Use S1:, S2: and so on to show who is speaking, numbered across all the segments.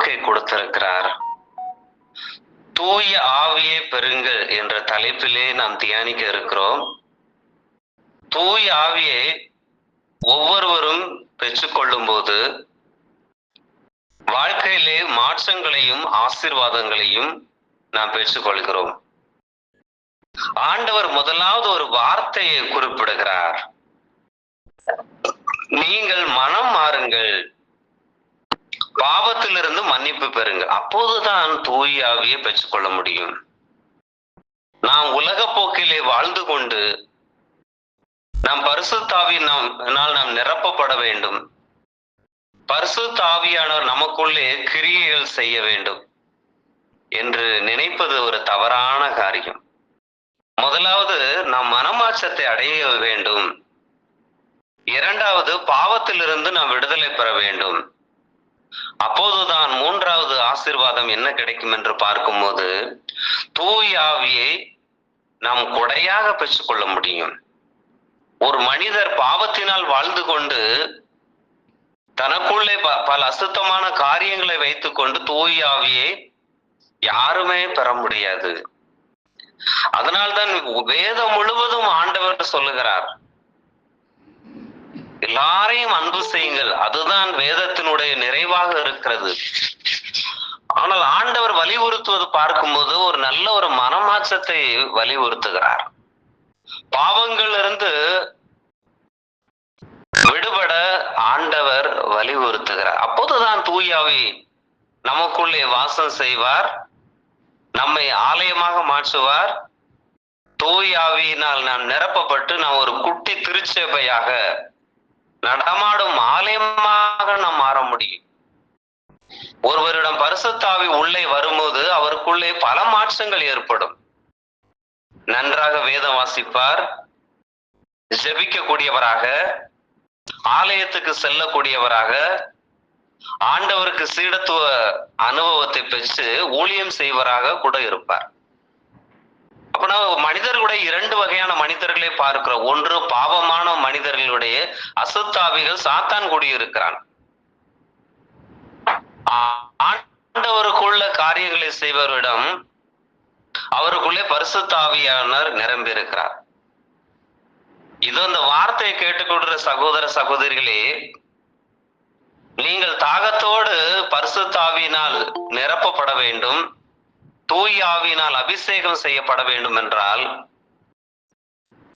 S1: வாக்கை கொடுத்திருக்கிறார். தூய ஆவியை பெறுங்கள் என்ற தலைப்பிலே நாம் தியானிக்க இருக்கிறோம். தூய ஆவியை ஒவ்வொருவரும் பெற்றுக்கொள்ளும் போது வாழ்க்கையிலே மாற்றங்களையும் ஆசீர்வாதங்களையும் நாம் பெற்றுக்கொள்கிறோம். ஆண்டவர் முதலாவது ஒரு வார்த்தையை குறிப்பிடுகிறார். நீங்கள் மனம் மாறுங்கள். பாவத்திலிருந்து மன்னிப்பு பெறுங்கள் அப்போதுதான் தூய் ஆவியை பெற்றுக்கொள்ள முடியும். நாம் உலக போக்கிலே வாழ்ந்து கொண்டு நாம் பரிசுத்தாவி நாம் நாம் நிரப்பப்பட வேண்டும். பரிசுத்தாவியானவர் நமக்குள்ளே கிரியைகள் செய்ய வேண்டும் என்று நினைப்பது ஒரு தவறான காரியம். முதலாவது நாம் மனமாற்றத்தை அடைய வேண்டும். இரண்டாவது பாவத்திலிருந்து நாம் விடுதலை பெற வேண்டும். அப்போதுதான் மூன்றாவது ஆசிர்வாதம் என்ன கிடைக்கும் என்று பார்க்கும்போது தூய் ஆவியை நாம் கொடையாக பெற்றுக்கொள்ள முடியும். ஒரு மனிதர் பாவத்தினால் வாழ்ந்து கொண்டு தனக்குள்ளே ப- பல அசுத்தமான காரியங்களை வைத்துக்கொண்டு தூய் ஆவியை யாருமே பெற முடியாது. அதனால்தான் வேதம் முழுவதும் ஆண்டவர் சொல்லுகிறார். எல்லாரையும் அன்பு செய்யுங்கள். அதுதான் வேதத்தினுடைய நிறைவாக இருக்கிறது. ஆனால் ஆண்டவர் வலியுறுத்துவது பார்க்கும்போது ஒரு நல்ல ஒரு மனமாற்றத்தை வலியுறுத்துகிறார். பாவங்கள் இருந்து விடுபட ஆண்டவர் வலியுறுத்துகிறார். அப்போதுதான் தூயாவி நமக்குள்ளே வாசம் செய்வார். நம்மை ஆலயமாக மாற்றுவார். தூயாவியினால் நாம் நிரப்பப்பட்டு நாம் ஒரு குட்டி திருச்சபையாக நடமாடும் ஆலயமாக நாம் மாற முடியும். ஒருவரிடம் பரிசுத்தாவி உள்ளே வரும்போது அவருக்குள்ளே பல மாற்றங்கள் ஏற்படும். நன்றாக வேதம் வாசிப்பார். ஜெபிக்கக்கூடியவராக ஆலயத்துக்கு செல்லக்கூடியவராக ஆண்டவருக்கு சீடத்துவ அனுபவத்தை பெற்று ஊழியம் செய்வராக கூட இருப்பார். அப்ப மனிதர்களுடைய இரண்டு வகையான மனிதர்களை பார்க்கிறோம் ஒன்று பாவமான மனிதர்களுடைய அசுத்தாவிகள் சாத்தான் கூடியிருக்கிறான். ஆண்டவருக்குள்ள காரியங்களை செய்வரிடம் அவருக்குள்ளே பரிசுத்தாவியானர் நிரம்பியிருக்கிறார். இது அந்த வார்த்தையை கேட்டுக்கொள்ற சகோதர சகோதரிகளே நீங்கள் தாகத்தோடு பரிசுத்தாவியினால் நிரப்பப்பட வேண்டும். தூய் ஆவியினால் அபிஷேகம் செய்யப்பட வேண்டும் என்றால்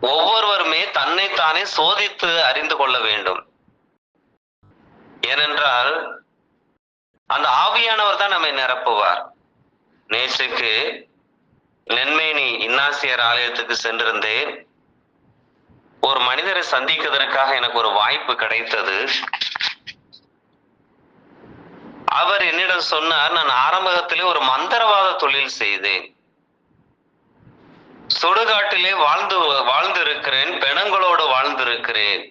S1: ஒவ்வொருவருமே தன்னைத்தானே சோதித்து அறிந்து கொள்ள வேண்டும். ஏனென்றால் அந்த ஆவியானவர் தான் நம்மை நிரப்புவார். நேற்றுக்கு நென்மேனி இன்னாசியர் ஆலயத்துக்கு சென்றிருந்தேன். ஒரு மனிதரை சந்திக்கிறதுக்காக எனக்கு ஒரு வாய்ப்பு கிடைத்தது. அவர் என்னிடம் சொன்னார் நான் ஆரம்பத்திலே ஒரு மந்திரவாத தொழில் செய்தேன். சுடுகாட்டிலே வாழ்ந்து வாழ்ந்திருக்கிறேன் பெணங்களோடு வாழ்ந்திருக்கிறேன்.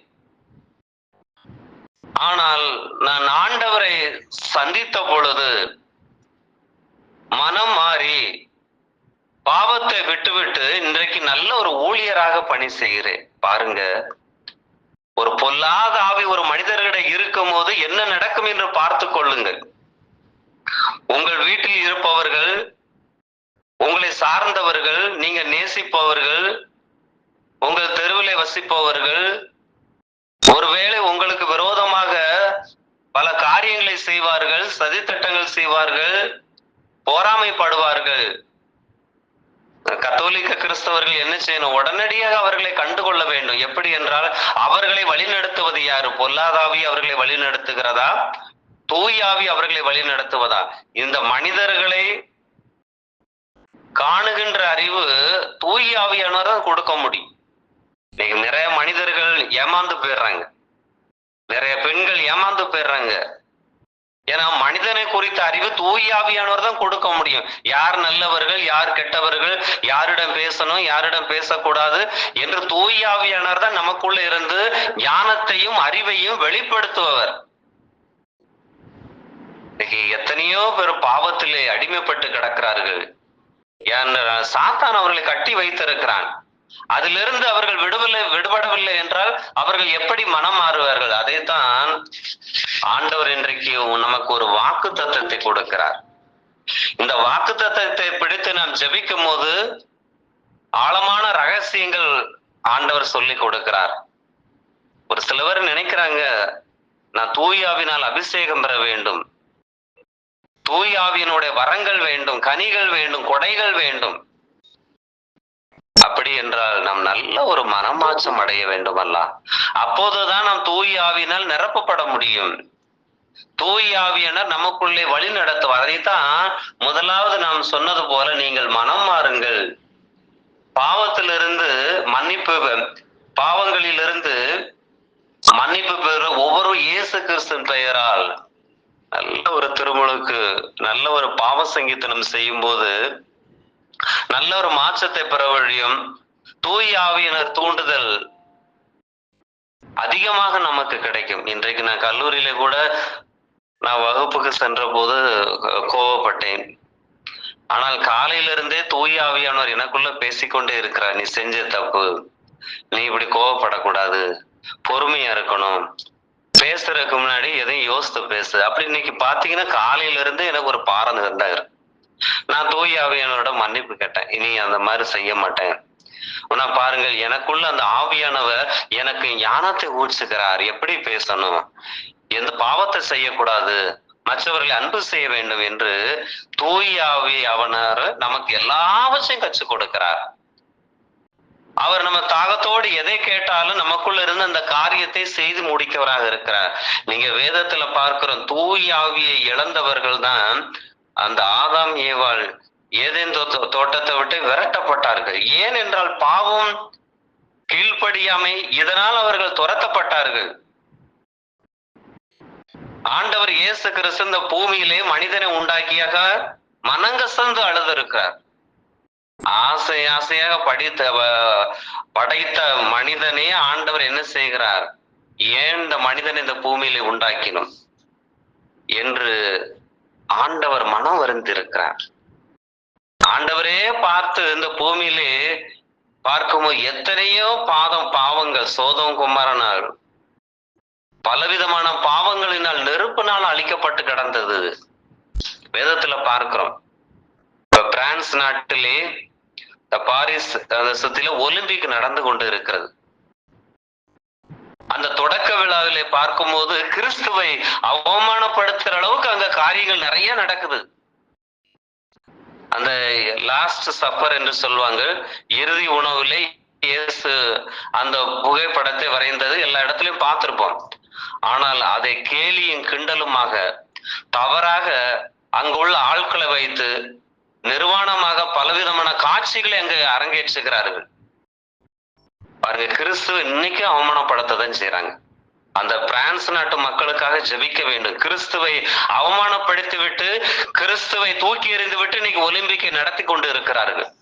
S1: ஆனால் நான் ஆண்டவரை சந்தித்த பொழுது மனம் மாறி பாவத்தை விட்டுவிட்டு இன்றைக்கு நல்ல ஒரு ஊழியராக பணி செய்கிறேன். பாருங்க ஒரு பொல்லாத ஆவி ஒரு மனிதர்களிடம் இருக்கும் போது என்ன நடக்கும் என்று பார்த்து கொள்ளுங்கள். உங்கள் வீட்டில் இருப்பவர்கள் உங்களை சார்ந்தவர்கள் நீங்க நேசிப்பவர்கள் உங்கள் தெருவில் வசிப்பவர்கள் ஒருவேளை உங்களுக்கு விரோதமாக பல காரியங்களை செய்வார்கள் சதித்திட்டங்கள் செய்வார்கள் போராமைப்படுவார்கள் கத்தோலிக்க கிறிஸ்தவர்கள் என்ன செய்யணும்? உடனடியாக அவர்களை கண்டுகொள்ள வேண்டும். எப்படி என்றால் அவர்களை வழிநடத்துவது யாரு? பொல்லாதாவி அவர்களை வழிநடத்துகிறதா? தூயாவி அவர்களை வழிநடத்துவதா இந்த மனிதர்களை காணுகின்ற அறிவு தூயாவியானவர் தான் கொடுக்க முடியும். இன்னைக்கு நிறைய மனிதர்கள் ஏமாந்து போயிடுறாங்க. நிறைய பெண்கள் ஏமாந்து போயிடுறாங்க. ஏன்னா மனிதனை குறித்த அறிவு தூயாவியானவர் தான் கொடுக்க முடியும். யார் நல்லவர்கள் யார் கெட்டவர்கள் யாரிடம் பேசணும் யாரிடம் பேசக்கூடாது என்று தூயாவியானவர் தான் நமக்குள்ள இருந்து ஞானத்தையும் அறிவையும் வெளிப்படுத்துபவர். இன்னைக்கு எத்தனையோ பேர் பாவத்திலே அடிமைப்பட்டு கிடக்கிறார்கள். ஏன் சாத்தான் அவர்களை கட்டி வைத்திருக்கிறான். அதிலிருந்து அவர்கள் விடுவில்லை விடுபடவில்லை என்றால் அவர்கள் எப்படி மனம் மாறுவார்கள்? அதைத்தான் ஆண்டவர் இன்றைக்கு நமக்கு ஒரு வாக்கு தத்தத்தை கொடுக்கிறார். இந்த வாக்கு தத்தத்தை பிடித்து நாம் ஜபிக்கும் போது ஆழமான ரகசியங்கள் ஆண்டவர் சொல்லி கொடுக்கிறார். ஒரு சிலவர் நினைக்கிறாங்க நான் தூயாவினால் அபிஷேகம் பெற வேண்டும். தூயாவினுடைய வரங்கள் வேண்டும் கனிகள் வேண்டும் கொடைகள் வேண்டும். அப்படி என்றால் நாம் நல்ல ஒரு மனமாற்றம் அடைய வேண்டும் அல்ல அப்போதுதான் நாம் தூய் ஆவினால் நிரப்பப்பட முடியும். தூய் ஆவியினர் நமக்குள்ளே வழி நடத்துவதை அதைத்தான் முதலாவது நாம் சொன்னது போல நீங்கள் மனம் மாறுங்கள். பாவத்திலிருந்து மன்னிப்பு பாவங்களிலிருந்து மன்னிப்பு பெற ஒவ்வொரு இயேசு கிறிஸ்தன் பெயரால் நல்ல ஒரு திருமுழுக்கு நல்ல ஒரு பாவ சங்கீதனம் செய்யும் போது நல்ல ஒரு மாற்றத்தை பெற வழியும் தூய் ஆவியினர் தூண்டுதல் அதிகமாக நமக்கு கிடைக்கும். இன்றைக்கு நான் கல்லூரியில கூட நான் வகுப்புக்கு சென்ற போது கோவப்பட்டேன். ஆனால் காலையிலிருந்தே தூய் ஆவியானவர் எனக்குள்ள பேசிக்கொண்டே இருக்கிறார். நீ செஞ்ச தப்பு. நீ இப்படி கோவப்படக்கூடாது. பொறுமையா இருக்கணும். பேசுறதுக்கு முன்னாடி எதையும் யோசித்து பேசு. அப்படி இன்னைக்கு பாத்தீங்கன்னா காலையில இருந்து எனக்கு ஒரு பாரம் இருந்தாரு நான் தூயாவியானோட மன்னிப்பு கேட்டேன். இனி அந்த மாதிரி செய்ய மாட்டேன். ஆனா பாருங்கள் எனக்குள்ள அந்த ஆவியானவர் எனக்கு ஞானத்தை ஊற்றுகிறார். எப்படி பேசணும்? எந்த பாவத்தை செய்யக்கூடாது? மற்றவர்களை அன்பு செய்ய வேண்டும் என்று தூயாவி அவனர் நமக்கு எல்லாவற்றையும் கற்றுக் கொடுக்கிறார். அவர் நம்ம தாகத்தோடு எதை கேட்டாலும் நமக்குள்ள இருந்து அந்த காரியத்தை செய்து முடிக்கவராக இருக்கிறார். நீங்க வேதத்துல பார்க்கிறோம் தூய் ஆவியை இழந்தவர்கள் தான் அந்த ஆதாம் ஏவாள் ஏதேன் தோ- தோட்டத்தை விட்டு விரட்டப்பட்டார்கள். ஏன் என்றால் பாவம் கீழ்ப்படியாமை இதனால் அவர்கள் துரத்தப்பட்டார்கள். ஆண்டவர் இயேசு கிறிஸ்து இந்த பூமியிலே மனிதனை உண்டாக்கியாக மனங்கசந்து அழுதிருக்கிறார் ஆசை ஆசையாக படித்த வ- படைத்த மனிதனே ஆண்டவர் என்ன செய்கிறார்? ஏன் இந்த மனிதன் இந்த பூமியிலே உண்டாக்கினோம்? என்று ஆண்டவர் மனம் வருந்திருக்கிறார். ஆண்டவரே பார்த்து இந்த பூமியிலே பார்க்கும்போது எத்தனையோ பாதம் பாவங்கள் சோதம் குமாரனார். பலவிதமான பாவங்களினால் நெருப்பினால் அழிக்கப்பட்டு கிடந்தது. வேதத்துல பார்க்கிறோம். பிரான்ஸ் நாட்டிலே பாரிஸ் சுத்தில ஒலிம்பிக் நடந்து கொண்டு இருக்கிறது. அந்த தொடக்க விழாவிலே பார்க்கும்போது கிறிஸ்துவை அவமானப்படுத்துற அளவுக்கு அங்க காரியங்கள் நிறைய நடக்குது. அந்த லாஸ்ட் சப்பர் என்று சொல்லுவாங்க இறுதி உணவுல இயேசு அந்த புகைப்படத்தை வரைந்தது எல்லா இடத்துலயும் பார்த்திருப்போம். ஆனால் அதை கேலியும் கிண்டலுமாக தவறாக அங்குள்ள ஆட்களை வைத்து நிர்வாணமாக பலவிதமான காட்சிகளை அங்கு அரங்கேற்றுகிறார்கள். பாருங்க கிறிஸ்துவ இன்னைக்கும் அவமானப்படுத்ததான் செய்றாங்க. அந்த பிரான்ஸ் நாட்டு மக்களுக்காக ஜெபிக்க வேண்டும். கிறிஸ்துவை அவமானப்படுத்தி விட்டு கிறிஸ்துவை தூக்கி எறிந்து விட்டு இன்னைக்கு ஒலிம்பிக்கை நடத்தி கொண்டு இருக்கிறார்கள்.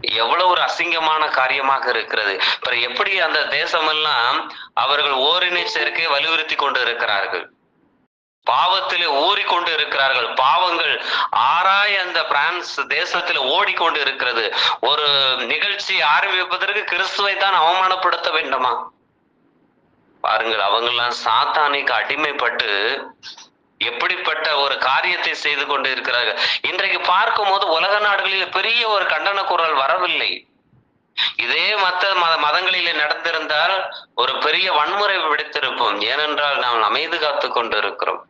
S1: எவ்வளவு ஒரு அசிங்கமான காரியமாக இருக்கிறது. அப்புறம் எப்படி அந்த தேசமெல்லாம் அவர்கள் ஓரினை சேர்க்கை வலியுறுத்தி கொண்டு இருக்கிறார்கள். பாவத்திலே ஊறிக்கொண்டு இருக்கிறார்கள் பாவங்கள் ஆராய் அந்த பிரான்ஸ் தேசத்தில் ஓடிக்கொண்டு இருக்கிறது ஒரு நிகழ்ச்சி ஆரம்பிப்பதற்கு கிறிஸ்துவை தான் அவமானப்படுத்த வேண்டுமா? பாருங்கள் அவங்கெல்லாம் சாத்தானிக்கு அடிமைப்பட்டு எப்படிப்பட்ட ஒரு காரியத்தை செய்து கொண்டு இருக்கிறார்கள் இன்றைக்கு பார்க்கும் போது உலக நாடுகளில் பெரிய ஒரு கண்டன குரல் வரவில்லை. இதே மத்த மத மதங்களிலே நடந்திருந்தால் ஒரு பெரிய வன்முறை விடுத்திருப்போம். ஏனென்றால் நாம் அமைதி காத்து கொண்டு இருக்கிறோம்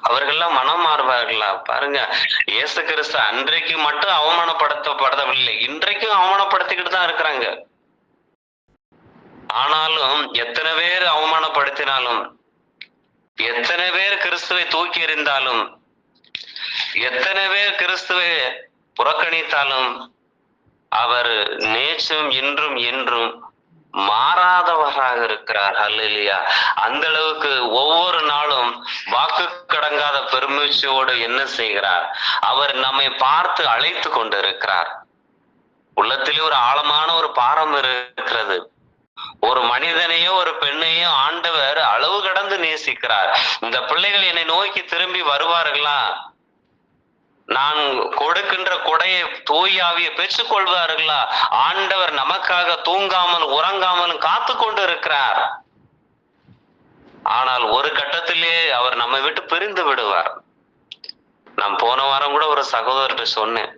S1: அவர்கள்லாம் மனம் மாறுவார்களா பாருங்க இயேசு கிறிஸ்து அன்றைக்கு மட்டும் அவமானப்படுத்தப்படவில்லை. இன்றைக்கும் அவமானப்படுத்திக்கிட்டு தான் இருக்கிறாங்க. ஆனாலும் எத்தனை பேர் அவமானப்படுத்தினாலும் எத்தனை பேர் கிறிஸ்துவை தூக்கி எறிந்தாலும் எத்தனை பேர் கிறிஸ்துவை புறக்கணித்தாலும் அவர் நேற்றும் இன்றும் என்றும் மாறாதவராக இருக்கிறார். அல்லையா அந்த அளவுக்கு ஒவ்வொரு நாளும் வாக்கு கடங்காத பெருமூச்சோடு என்ன செய்கிறார்? அவர் நம்மை பார்த்து அழைத்து கொண்டு இருக்கிறார் உள்ளத்திலே ஒரு ஆழமான ஒரு பாரம் இருக்கிறது. ஒரு மனிதனையோ ஒரு பெண்ணையோ ஆண்டவர் அளவு கடந்து நேசிக்கிறார். இந்த பிள்ளைகள் என்னை நோக்கி திரும்பி வருவார்களா? நான் கொடுக்கின்ற கொடையை தூயாவிய பெற்றுக் கொள்வார்களா? ஆண்டவர் நமக்காக தூங்காமல் உறங்காமலும் காத்து கொண்டு இருக்கிறார் ஆனால் ஒரு கட்டத்திலே அவர் நம்மை விட்டு பிரிந்து விடுவார். நான் போன வாரம் கூட ஒரு சகோதரர்கிட்ட சொன்னேன்.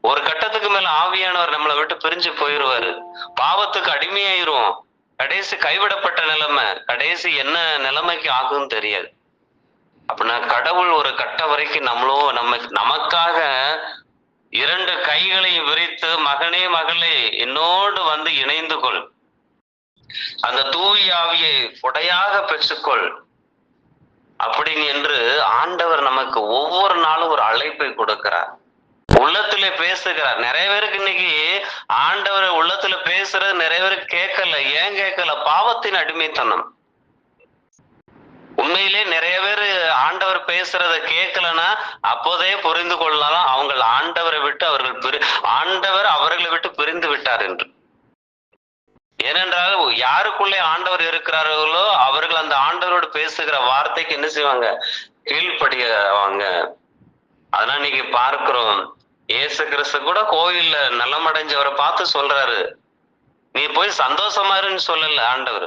S1: ஒரு கட்டத்துக்கு மேல ஆவியானவர் நம்மளை விட்டு பிரிஞ்சு போயிருவாரு. பாவத்துக்கு அடிமையாயிருவோம் கடைசி கைவிடப்பட்ட நிலைமை கடைசி என்ன நிலைமைக்கு ஆகும்னு தெரியாது. அப்படின்னா கடவுள் ஒரு கட்ட வரைக்கும் நம்மளும் நம்ம நமக்காக இரண்டு கைகளை விரித்து மகனே மகளே என்னோடு வந்து இணைந்து கொள். அந்த தூய் ஆவியை உடையாக பெற்றுக்கொள். அப்படின்னு என்று ஆண்டவர் நமக்கு ஒவ்வொரு நாளும் ஒரு அழைப்பை கொடுக்கிறார். உள்ளத்துல பேசுகிறார். நிறைய பேருக்கு இன்னைக்கு ஆண்டவர் உள்ளத்துல பேசுறது நிறைய பேருக்கு கேட்கல. ஏன் கேட்கல? பாவத்தின் அடிமைத்தனம். உண்மையிலே நிறைய பேர் ஆண்டவர் பேசுறத கேட்கலன்னா அப்போதே புரிந்து கொள்ளலாம். அவங்கள் ஆண்டவரை விட்டு அவர்கள் ஆண்டவர் அவர்களை விட்டு பிரிந்து விட்டார் என்று. ஏனென்றால் யாருக்குள்ளே ஆண்டவர் இருக்கிறார்களோ அவர்கள் அந்த ஆண்டவரோடு பேசுகிற வார்த்தைக்கு என்ன செய்வாங்க? கீழ்ப்படியவாங்க அதனால இன்னைக்கு பார்க்கிறோம். இயேசு கிறிஸ்து கூட கோவில்ல நலமடைஞ்சவரை பார்த்து சொல்றாரு. நீ போய் சந்தோஷமா இருன்னு சொல்லல ஆண்டவர்.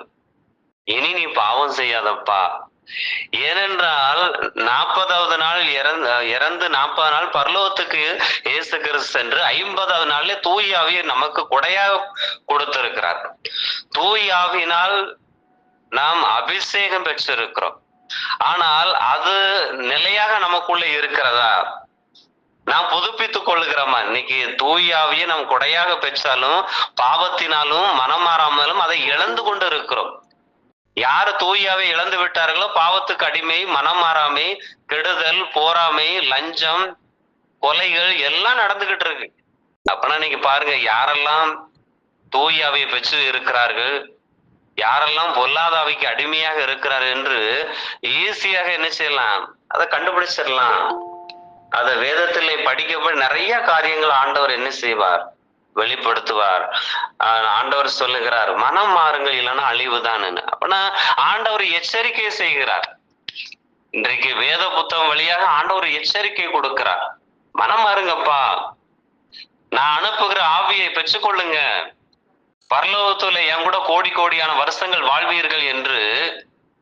S1: இனி நீ பாவம் செய்யாதப்பா. ஏனென்றால் நாற்பதாவது நாள் இறந்து இறந்து நாற்பது நாள் பரலோகத்துக்கு இயேசு கிறிஸ்து சென்று ஐம்பதாவது நாள்ல தூய் ஆவியை நமக்கு கொடையாக கொடுத்திருக்கிறார். தூய் ஆவினால் நாம் அபிஷேகம் பெற்றிருக்கிறோம். ஆனால் அது நிலையாக நமக்குள்ள இருக்கிறதா? நாம் புதுப்பித்துக் கொள்ளுகிறோமா? இன்னைக்கு தூயாவியை நம் கொடையாக பெற்றாலும் பாவத்தினாலும் மனம் மாறாமலும் அதை இழந்து கொண்டு இருக்கிறோம் யாரு தூயாவை இழந்து விட்டார்களோ பாவத்துக்கு அடிமை மனம் மாறாமை கெடுதல் போராமை லஞ்சம் கொலைகள் எல்லாம் நடந்துகிட்டு இருக்கு. அப்பனா நீங்க பாருங்க யாரெல்லாம் தூயாவை பெற்று இருக்கிறார்கள் யாரெல்லாம் பொல்லாதாவைக்கு அடிமையாக இருக்கிறார் என்று ஈஸியாக என்ன செய்யலாம்? அதை கண்டுபிடிச்சிடலாம். அதை வேதத்திலே படிக்கப்ப நிறைய காரியங்கள் ஆண்டவர் என்ன செய்வார்? வெளிப்படுத்துவார். ஆஹ் ஆண்டவர் சொல்லுகிறார் மனம் மாறுங்கள் இல்லைன்னா அழிவுதான் அப்பனா ஆண்டவர் எச்சரிக்கை செய்கிறார். இன்றைக்கு வேத புத்தகம் வழியாக ஆண்டவர் எச்சரிக்கை கொடுக்கிறார். மனம் மாறுங்கப்பா. நான் அனுப்புகிற ஆவியை பெற்றுக்கொள்ளுங்க. பரலோகத்துல என் கூட கோடி கோடியான வருஷங்கள் வாழ்வீர்கள் என்று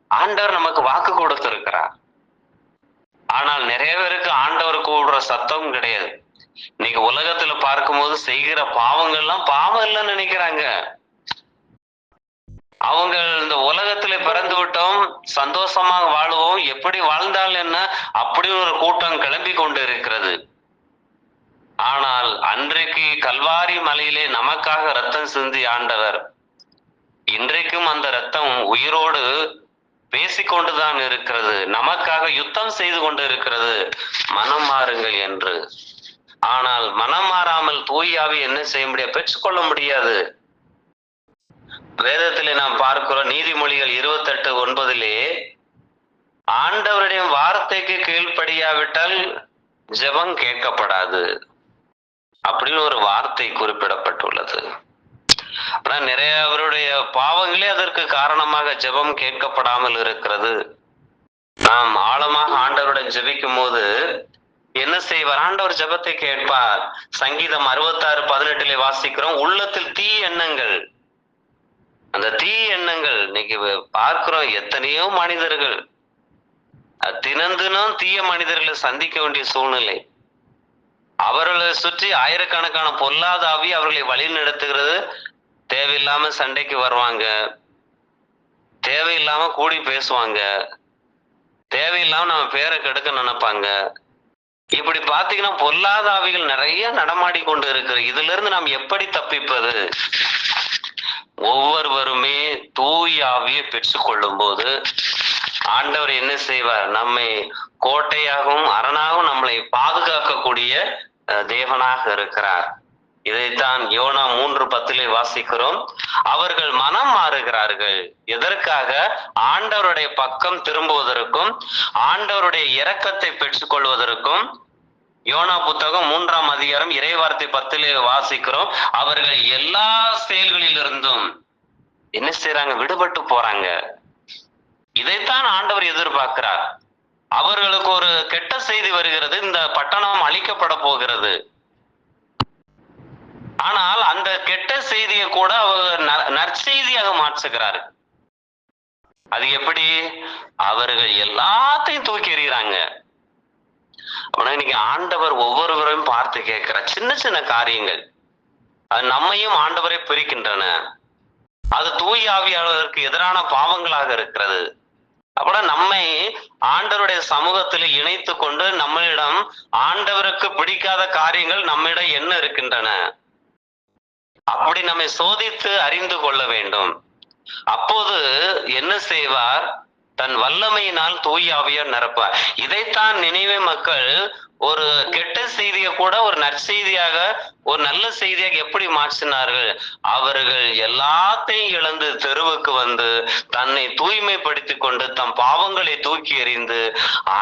S1: ஆண்டவர் நமக்கு வாக்கு கொடுத்திருக்கிறார். ஆனால் நிறைய பேருக்கு ஆண்டவர் கூடுற சத்தம் கிடையாது. இன்னைக்கு உலகத்துல பார்க்கும்போது செய்கிற பாவங்கள்லாம் பாவம் இல்லைன்னு நினைக்கிறாங்க. அவங்க இந்த உலகத்துல பிறந்து விட்டோம் சந்தோஷமாக வாழ்வோம் எப்படி வாழ்ந்தால் என்ன? அப்படி ஒரு கூட்டம் கிளம்பி கொண்டு இருக்கிறது. ஆனால் அன்றைக்கு கல்வாரி மலையிலே நமக்காக ரத்தம் சிந்தி ஆண்டவர். இன்றைக்கும் அந்த ரத்தம் உயிரோடு பேசிக்கொண்டுதான் இருக்கிறது. நமக்காக யுத்தம் செய்து கொண்டு இருக்கிறது. மனம் மாறுங்கள் என்று. ஆனால் மனம் மாறாமல் தூயாவி என்ன செய்ய முடியாது பெற்றுக்கொள்ள முடியாது. வேதத்திலே நாம் பார்க்கிறோம் நீதிமொழிகள் இருபத்தெட்டு ஒன்பதிலே ஆண்டவருடைய வார்த்தைக்கு கீழ்ப்படியாவிட்டால் ஜெபம் கேட்கப்படாது. அப்படின்னு ஒரு வார்த்தை குறிப்பிடப்பட்டுள்ளது. ஆனா நிறைய அவருடைய பாவங்களே அதற்கு காரணமாக ஜெபம் கேட்கப்படாமல் இருக்கிறது. நாம் ஆழமாக ஆண்டவருடன் ஜெபிக்கும் போது என்ன செய்வார்? ஆண்டவர் ஜெபத்தை கேட்பார். சங்கீதம் அறுபத்தாறு பதினெட்டுல வாசிக்கிறோம். உள்ளத்தில் தீ எண்ணங்கள். அந்த தீ எண்ணங்கள் இன்னைக்கு பார்க்கிறோம் எத்தனையோ மனிதர்கள். தினம் தினம் தீய மனிதர்களை சந்திக்க வேண்டிய சூழ்நிலை. அவர்களை சுற்றி ஆயிரக்கணக்கான பொல்லாத ஆவி அவர்களை வழி நடத்துகிறது. தேவையில்லாம சண்டைக்கு வருவாங்க. தேவையில்லாம கூடி பேசுவாங்க. தேவையில்லாம நம்ம பேரை கெடுக்க நினைப்பாங்க. இப்படி பாத்தீங்கன்னா பொல்லாத ஆவிகள் நிறைய நடமாடி கொண்டு இருக்கிற இதுல இருந்து நாம் எப்படி தப்பிப்பது? ஒவ்வொருவருமே தூய் ஆவியை பெற்றுக்கொள்ளும் போது ஆண்டவர் என்ன செய்வார்? நம்மை கோட்டையாகவும் அரணாகவும் நம்மளை பாதுகாக்கக்கூடிய தேவனாக இருக்கிறார். இதைத்தான் யோனா மூன்று பத்திலே வாசிக்கிறோம். அவர்கள் மனம் மாறுகிறார்கள். எதற்காக? ஆண்டவருடைய பக்கம் திரும்புவதற்கும் ஆண்டவருடைய இரக்கத்தை பெற்றுக்கொள்வதற்கும் யோனா புத்தகம் மூன்றாம் அதிகாரம் இறைவார்த்தை பத்திலே வாசிக்கிறோம். அவர்கள் எல்லா செயல்களிலிருந்தும் என்ன செய்யறாங்க விடுபட்டு போறாங்க. இதைத்தான் ஆண்டவர் எதிர்பார்க்கிறார். அவர்களுக்கு ஒரு கெட்ட செய்தி வருகிறது. இந்த பட்டணம் அழிக்கப்பட போகிறது. ஆனால் அந்த கெட்ட செய்தியை கூட அவர் ந- நற்செய்தியாக மாற்றுகிறார். அது எப்படி? அவர்கள் எல்லாத்தையும் தூக்கி எறிகிறாங்க. ஆனா இன்னைக்கு ஆண்டவர் ஒவ்வொருவரையும் பார்த்து கேட்கிறார் சின்ன சின்ன காரியங்கள் அது நம்மையும் ஆண்டவரை பிரிக்கின்றன. அது தூய் ஆவியாளருக்கு எதிரான பாவங்களாக இருக்கிறது. அப்பட நம்மை ஆண்டவருடைய சமூகத்தில் இணைத்து கொண்டு நம்மளிடம் ஆண்டவருக்கு பிடிக்காத காரியங்கள் நம்மிடம் என்ன இருக்கின்றன? அப்படி நம்மை சோதித்து அறிந்து கொள்ள வேண்டும். அப்போது என்ன செய்வார்? தன் வல்லமையினால் தூய் ஆவியார் நிரப்பார் இதைத்தான் நினைவே மக்கள் ஒரு கெட்ட செய்தியை கூட ஒரு நற்செய்தியாக ஒரு நல்ல செய்தியாக எப்படி மாற்றினார்கள்? அவர்கள் எல்லாத்தையும் இழந்து தெருவுக்கு வந்து தன்னை தூய்மைப்படுத்தி கொண்டு தம் பாவங்களை தூக்கி எறிந்து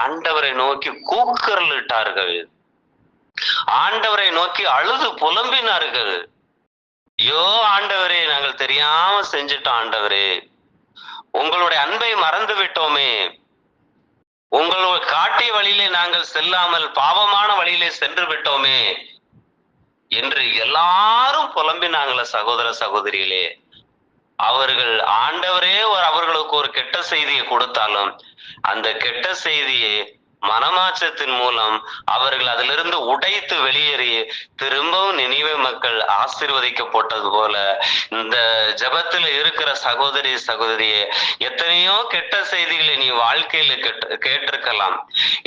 S1: ஆண்டவரை நோக்கி கூக்கரலிட்டார்கள். ஆண்டவரை நோக்கி அழுது புலம்பினார்கள். ஐயோ ஆண்டவரே நாங்கள் தெரியாம செஞ்சிட்டோம் ஆண்டவரே. உங்களுடைய அன்பை மறந்து விட்டோமே உங்களுடைய காட்டிய வழியிலே நாங்கள் செல்லாமல் பாவமான வழியிலே சென்று விட்டோமே என்று எல்லாரும் புலம்பினாங்களே சகோதர சகோதரிகளே. அவர்கள் ஆண்டவரே ஒரு அவர்களுக்கு ஒரு கெட்ட செய்தியை கொடுத்தாலும் அந்த கெட்ட செய்தியை மனமாற்றத்தின் மூலம் அவர்கள் அதிலிருந்து உடைத்து வெளியேறி திரும்பவும் நினைவை மக்கள் ஆசீர்வதிக்கப்பட்டது போல இந்த ஜபத்தில் இருக்கிற சகோதரி சகோதரியே எத்தனையோ கெட்ட செய்திகளை நீ வாழ்க்கையில கேட்டிருக்கலாம்.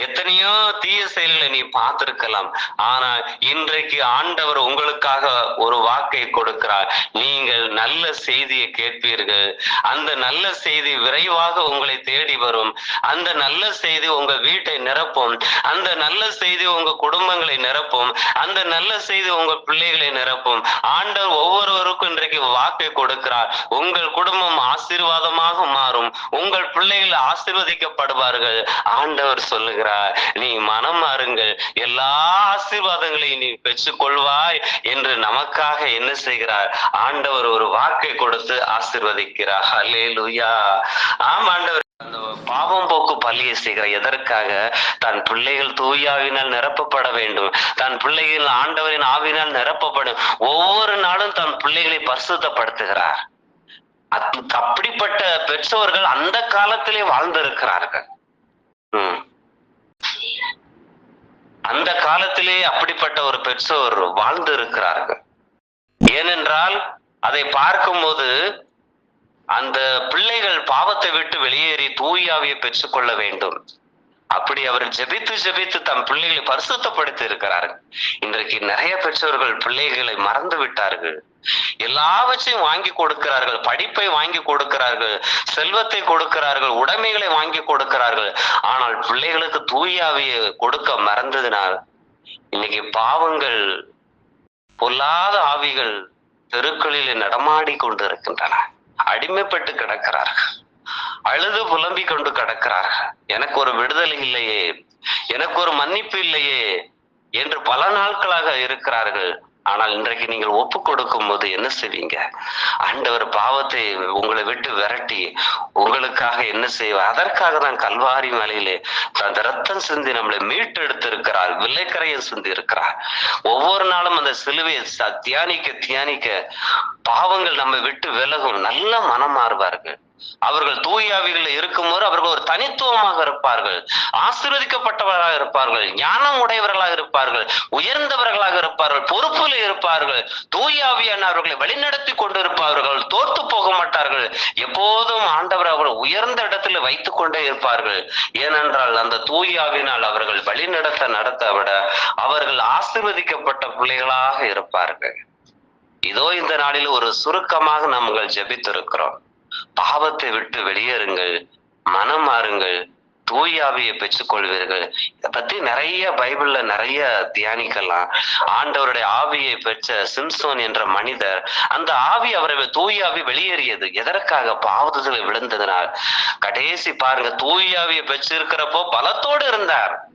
S1: எத்தனையோ தீய செயல்களை நீ பார்த்திருக்கலாம். ஆனால் இன்றைக்கு ஆண்டவர் உங்களுக்காக ஒரு வாக்கை கொடுக்கிறார். நீங்கள் நல்ல செய்தியை கேட்பீர்கள். அந்த நல்ல செய்தி விரைவாக உங்களை தேடி வரும். அந்த நல்ல செய்தி உங்க வீட்டை நிரப்பும். அந்த நல்ல செய்தி உங்க குடும்பங்களை நிரப்பும். அந்த நல்ல செய்தி உங்க பிள்ளைகளை நிரப்பும். ஆண்டவர் ஒவ்வொருவருக்கும் இன்றைக்கு வாக்கை கொடுக்கிறார். உங்கள் குடும்பம் ஆசீர்வாதமாக மாறும். உங்கள் பிள்ளைகள் ஆசீர்வதிக்கப்படுவார்கள். ஆண்டவர் சொல்லுகிறார் நீ மனம் மாறுங்கள். எல்லா ஆசீர்வாதங்களையும் நீ பெற்றுக்கொள்வாய் என்று நமக்காக என்ன செய்கிறார்? ஆண்டவர் ஒரு வாக்கை கொடுத்து ஆசிர்வதிக்கிறார். ஹல்லேலூயா ஆம் ஆண்டவர். அந்த பாவம் போக்கு பள்ளியை செய்கிற எதற்காக தன் பிள்ளைகள் தூயாவினால் நிரப்பப்பட வேண்டும்? தன் பிள்ளைகள் ஆண்டவரின் ஆவினால் நிரப்பப்படும் ஒவ்வொரு நாளும் தன் பிள்ளைகளை பரிசுத்தப்படுத்துகிறார். அப்படிப்பட்ட பெற்றோர்கள் அந்த காலத்திலே வாழ்ந்திருக்கிறார்கள். உம் அந்த காலத்திலே அப்படிப்பட்ட ஒரு பெற்றோர் வாழ்ந்து இருக்கிறார்கள் ஏனென்றால் அதை பார்க்கும்போது அந்த பிள்ளைகள் பாவத்தை விட்டு வெளியேறி தூயாவியை பெற்றுக்கொள்ள வேண்டும். அப்படி அவர் ஜெபித்து ஜெபித்து தம் பிள்ளைகளை பரிசுத்தப்படுத்தி இருக்கிறார்கள் இன்றைக்கு நிறைய பெற்றோர்கள் பிள்ளைகளை மறந்து விட்டார்கள். எல்லாவற்றையும் வாங்கி கொடுக்கிறார்கள். படிப்பை வாங்கி கொடுக்கிறார்கள். செல்வத்தை கொடுக்கிறார்கள். உடைமைகளை வாங்கி கொடுக்கிறார்கள். ஆனால் பிள்ளைகளுக்கு தூயாவியை கொடுக்க மறந்ததினால் இன்னைக்கு பாவங்கள் பொல்லாத ஆவிகள் தெருக்களில் நடமாடி கொண்டு இருக்கின்றன அடிமைப்பட்டு கிடக்கிறார்கள். அழுது புலம்பிக் கொண்டு கிடக்கிறார்கள். எனக்கு ஒரு விடுதலை இல்லையே. எனக்கு ஒரு மன்னிப்பு இல்லையே. என்று பல நாட்களாக இருக்கிறார்கள். ஆனால் இன்றைக்கு நீங்கள் ஒப்பு கொடுக்கும் போது என்ன செய்வீங்க? ஆண்டவர் பாவத்தை உங்களை விட்டு விரட்டி உங்களுக்காக என்ன செய்வார்? அதற்காக தான் கல்வாரி மலையிலே அந்த ரத்தம் சிந்தி நம்மளை மீட்டெடுத்து இருக்கிறார் வில்லைக்கரையை சிந்தி இருக்கிறார் ஒவ்வொரு நாளும் அந்த சிலுவையை தியானிக்க தியானிக்க பாவங்கள் நம்ம விட்டு விலகும் நல்ல மனம் மாறுவார்கள் அவர்கள் தூயாவிகள் இருக்கும்போது அவர்கள் ஒரு தனித்துவமாக இருப்பார்கள். ஆசீர்வதிக்கப்பட்டவர்களாக இருப்பார்கள். ஞானம் உடையவர்களாக இருப்பார்கள். உயர்ந்தவர்களாக இருப்பார்கள். பொறுப்பில் இருப்பார்கள். தூயாவியான அவர்களை வழிநடத்தி கொண்டிருப்பார்கள் தோத்து போக மாட்டார்கள். எப்போதும் ஆண்டவர் அவர்கள் உயர்ந்த இடத்துல வைத்துக் கொண்டே இருப்பார்கள். ஏனென்றால் அந்த தூயாவினால் அவர்கள் வழிநடத்த நடத்த விட அவர்கள் ஆசீர்வதிக்கப்பட்ட பிள்ளைகளாக இருப்பார்கள். இதோ இந்த நாளில் ஒரு சுருக்கமாக நாங்கள் ஜபித்திருக்கிறோம். பாவத்தை விட்டு வெளியேறுங்கள் மனம் மாறுங்கள் தூயாவியை பெற்றுக்கொள்வீர்கள். இதை பத்தி நிறைய பைபிள்ல நிறைய தியானிக்கலாம். ஆண்டவருடைய ஆவியை பெற்ற சிம்சோன் என்ற மனிதர் அந்த ஆவி அவரை தூயாவி வெளியேறியது. எதற்காக? பாவத்துல விழுந்ததினால். கடைசி பாருங்க தூயாவியை பெற்றிருக்கிறப்போ பலத்தோடு இருந்தார்.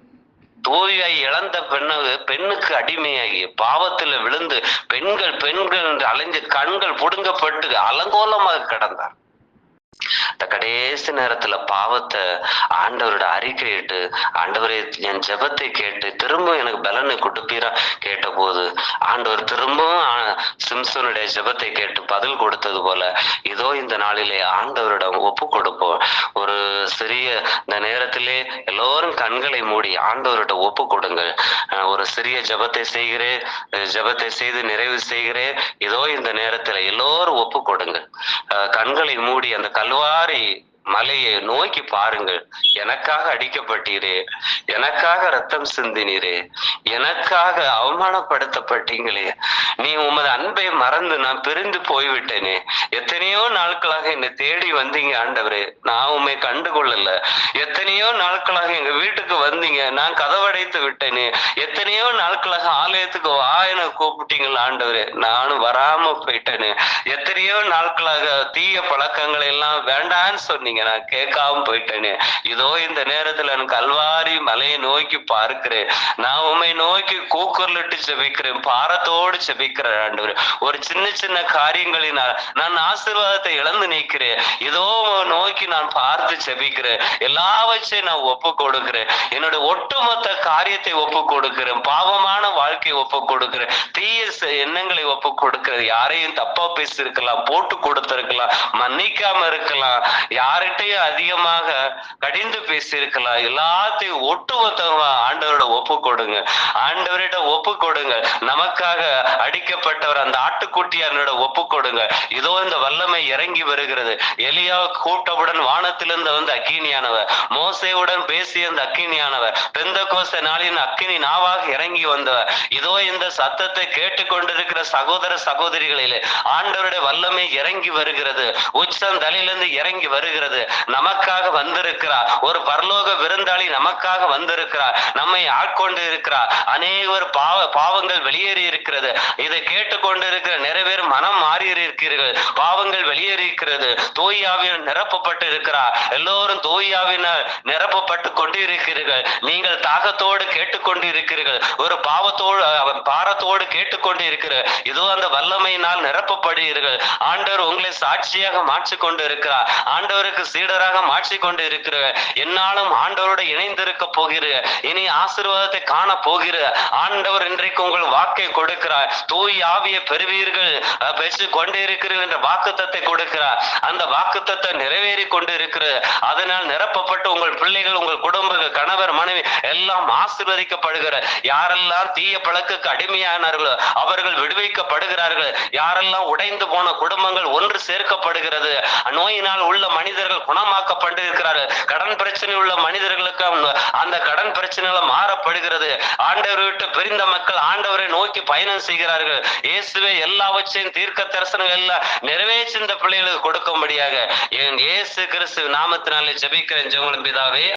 S1: தூயாய் இழந்த பெண்ணு பெண்ணுக்கு அடிமையாகி பாவத்துல விழுந்து பெண்கள் பெண்கள் என்று அலைஞ்சு கண்கள் புடுங்கப்பட்டு அலங்கோலமாக கிடந்தார். இந்த கடைசி நேரத்துல பாவத்தை ஆண்டவரோட அறிக்கையிட்டு ஆண்டவரே என் ஜெபத்தை கேட்டு திரும்ப எனக்கு பலனை கொடுப்பீரா கேட்ட போது ஆண்டவர் திரும்பவும் சிம்சனுடைய ஜெபத்தை கேட்டு பதில் கொடுத்தது போல இதோ இந்த நாளிலே ஆண்டவரிடம் ஒப்பு கொடுப்போம். ஒரு சிறிய இந்த நேரத்திலே எல்லோரும் கண்களை மூடி ஆண்டவர்கிட்ட ஒப்பு கொடுங்கள். ஒரு சிறிய ஜெபத்தை செய்கிறேன் ஜபத்தை ஜெபத்தை செய்து நிறைவு செய்கிறேன். இதோ இந்த நேரத்துல எல்லோரும் ஒப்பு கொடுங்கள். கண்களை மூடி அந்த கல்வாரி மலையை நோக்கி பாருங்கள். எனக்காக அடிக்கப்பட்டீரே. எனக்காக ரத்தம் சிந்தினீரே. எனக்காக அவமானப்படுத்தப்பட்டீங்களே. நீ உமது அன்பை மறந்து நான் பிரிந்து போய்விட்டேனே. எத்தனையோ நாட்களாக என்னை தேடி வந்தீங்க ஆண்டவரே. நான் உண்மை கண்டுகொள்ளல. எத்தனையோ நாட்களாக எங்க வீட்டுக்கு வந்தீங்க. நான் கதவடைத்து விட்டேனே. எத்தனையோ நாட்களாக ஆலயத்துக்கு வா என கூப்பிட்டீங்களா ஆண்டவரே. நானும் வராம போயிட்டேனே. எத்தனையோ நாட்களாக தீய பழக்கங்களை எல்லாம் வேண்டான்னு சொன்னீங்க. நான் கேட்காம போயிட்டேனே. இதோ இந்த நேரத்துல எனக்கு கல்வாரி மலையை நோக்கி பார்க்கிறேன். நான் உண்மை நோக்கி கூக்குரலிட்டு செபிக்கிறேன் பாரத்தோடு செபிக்கிறேன் ஆண்டவர். ஒரு சின்ன சின்ன காரியங்களினால் நான் ஆசீர்வாதத்தை இழந்து நிற்கிறேன். இதோ நோக்கி நான் பார்த்து செபிக்கிறேன் எல்லாவற்றையும் நான் ஒப்பு கொடுக்கிறேன் என்னோட ஒட்டுமொத்த காரியத்தை ஒப்பு கொடுக்கிறேன் பாவமான வாழ்க்கையை ஒப்பு கொடுக்கிறேன் தீய செ- எண்ணங்களை ஒப்பு கொடுக்கிறது யாரையும் தப்பா பேசியிருக்கலாம் போட்டு கொடுத்திருக்கலாம் மன்னிக்காம இருக்கலாம். யார்கிட்டயும் அதிகமாக கடிந்து பேசியிருக்கலாம். எல்லாத்தையும் ஒட்டுமொத்தமா ஆண்டவரோட ஒப்பு கொடுங்க. ஆண்டவரிட ஒப்பு கொடுங்க. நமக்காக அடிக்கப்பட்டவர் அந்த ஆட்டுக்குட்டியாரோட ஒப்பு கொடுங்க. இதோ இந்த வல்லமை இறங்கி வருகிறது. எலியா கூட்டவுடன் வானத்திலிருந்து வந்து அக்கினியானவர் மோசையுடன் பேசிய அந்த அக்கினியானவர் பெந்த கோச நாளின் அக்கினி நாவாக இறங்கி வந்தவர் இதோ இந்த சத்தத்தை கேட்டுக்கொண்டிருக்கிற சகோதர சகோதரிகளிலே ஆண்டவருடைய வல்லமை இறங்கி வருகிறது. உச்சம் தலையிலிருந்து இறங்கி வருகிறது. நமக்காக வந்திருக்கிறார். ஒரு பரலோக விருந்தாளி நமக்காக வந்திருக்கிறார். நம்மை ஆட்கொண்டு இருக்கிறார். அநேகர் பாவ பாவங்கள் வெளியேறி இருக்கிறது. இதை கேட்டுக்கொண்டு இருக்கிற நிறைவேறு மனம் மாறி இருக்கிறீர்கள் பாவங்கள் வெளியேறி இருக்கிறது தூயாவின் நிரப்பப்பட்டு இருக்கிறார். எல்லோரும் தூயாவினால் நிரப்பப்பட்டு கொண்டு இருக்கிறீர்கள் நீங்கள் தாகத்தோடு கேட்டுக்கொண்டு இருக்கிறீர்கள் ஒரு பாவத்தோடு பாரத்தோடு கேட்டுக்கொண்டு இருக்கிற இதோ அந்த வல்லமையினால் நிரப்பப்படுகிறீர்கள். ஆண்டவர் உங்களை சாட்சியாக மாற்றிக்கொண்டு இருக்கிறார் ஆண்டவருக்கு எனக்கு சீடராக மாற்றிக்கொண்டு இருக்கிற என்னாலும் ஆண்டவரோடு இணைந்திருக்க போகிற இனி ஆசீர்வாதத்தை காண போகிற ஆண்டவர் இன்றைக்கு உங்கள் வாக்கை கொடுக்கிறார். தூய் ஆவியை பெறுவீர்கள் பெற்று கொண்டு இருக்கிறீர்கள் என்ற வாக்குத்தத்தை கொடுக்கிறார். அந்த வாக்குத்தத்தை நிறைவேறி கொண்டு இருக்கிறது அதனால் நிரப்பப்பட்டு உங்கள் பிள்ளைகள் உங்கள் குடும்பங்கள் கணவர் மனைவி எல்லாம் ஆசீர்வதிக்கப்படுகிற யாரெல்லாம் தீய பழக்குக்கு அடிமையானார்களோ அவர்கள் விடுவிக்கப்படுகிறார்கள். யாரெல்லாம் உடைந்து போன குடும்பங்கள் ஒன்று சேர்க்கப்படுகிறது. நோயினால் உள்ள மனிதர்கள் குணமாக்கப்பட்டிருக்கிறார்கள். கடன் பிரச்சனை உள்ள மனிதர்களுக்கு அந்த- கடன் பிரச்சனைகள் மாறப்படுகிறது. ஆண்டவர் விட்டு பிரிந்த மக்கள் ஆண்டவரை நோக்கி பயணம் செய்கிறார்கள். இயேசுவே எல்லாவற்றையும் தீர்க்க தரிசனம் எல்லாம் நிறைவேற்றி இந்த பிள்ளைகளுக்கு கொடுக்கும்படியாக என் இயேசு கிறிஸ்து நாமத்தினாலே ஜெபிக்கிறேன் ஜெவங்களும் பிதாவே.